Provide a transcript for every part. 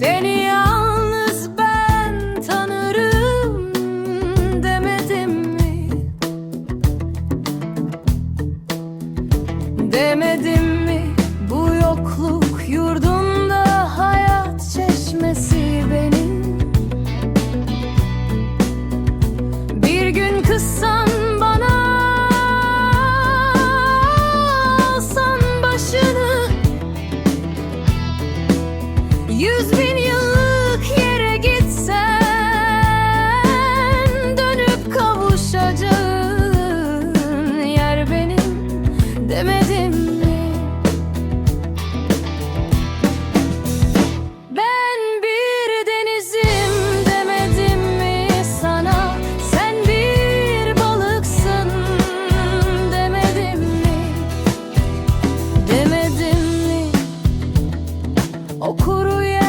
Seni yalnız ben tanırım demedim mi? Demedim 怒るや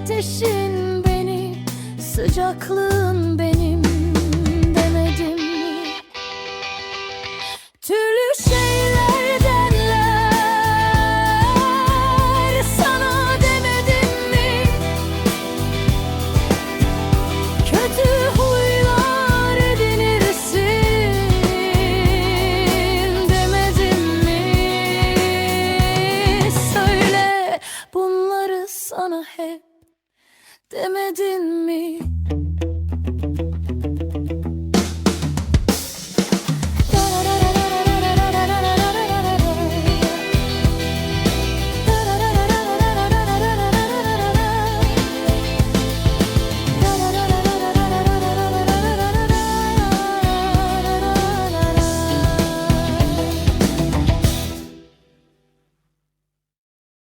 ateşin beni Sıcaklığın benim